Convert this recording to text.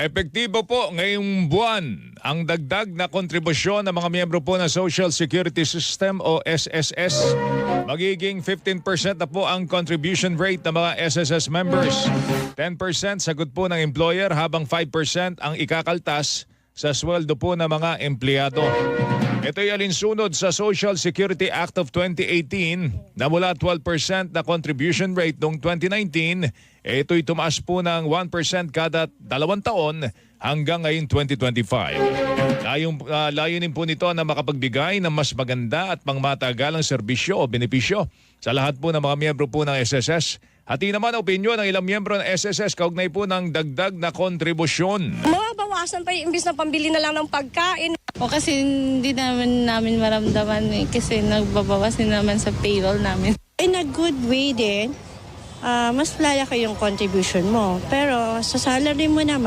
Epektibo po ngayong buwan ang dagdag na kontribusyon ng mga miyembro po ng Social Security System o SSS. Magiging 15% na po ang contribution rate ng mga SSS members. 10% sagot po ng employer habang 5% ang ikakaltas sa sweldo po ng mga empleyado. Ito'y alinsunod sa Social Security Act of 2018 na mula 12% na contribution rate noong 2019, eh, ito'y tumaas po ng 1% kada dalawang taon hanggang ngayon 2025. Layong, ah, layunin po nito na makapagbigay ng mas maganda at pangmatagalang serbisyo o benepisyo sa lahat po ng mga miyembro po ng SSS. Hati naman opinyon ng ilang miyembro ng SSS kaugnay po ng dagdag na kontribusyon. Mabawasan pa yung imbis na pambili na lang ng pagkain. O kasi hindi naman namin maramdaman eh, kasi nagbabawas din naman sa payroll namin. In a good way din, ah, mas lalaki yung contribution mo. Pero sa salary mo naman,